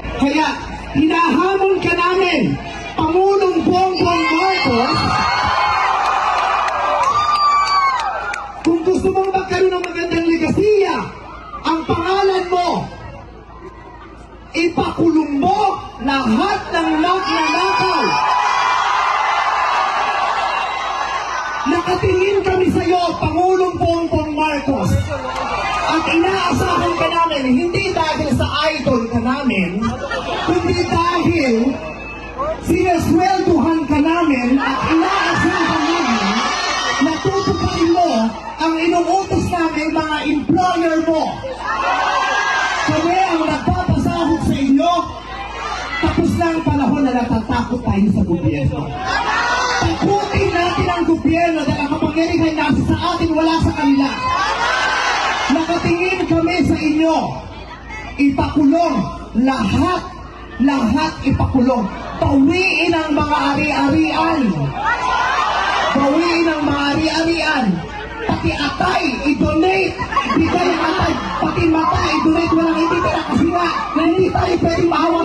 Kaya, hinahamon ka namin, Pangulong Bongbong Marcos, kung gusto mong magkaroon ng magandang legasiya, ang pangalan mo, ipakulong mo lahat ng nagnanakaw. Nakatingin kami sa iyo, Pangulong Bongbong Marcos. At inaasahan ka idol ka namin, kundi dahil sinesweldohan ka namin at inaasahan namin na tutuparin mo ang inuutos namin mga employer mo. Kami ang nagpapasahod sa inyo, tapos na ang panahon na natatakot tayo sa gobyerno. Takutin natin ang gobyerno dahil ang kapangyarihan nasa sa atin, wala sa kanila. Nakatingin kami sa inyo. Ipakulong lahat, lahat ipakulong. Bawiin ang mga ari-arian. Bawiin ang mga ari-arian. Pati atay, i-donate. Bigay atay. Pati mata, i-donate. Walang ititira kasi nga, na hindi tayo pwedeng maawa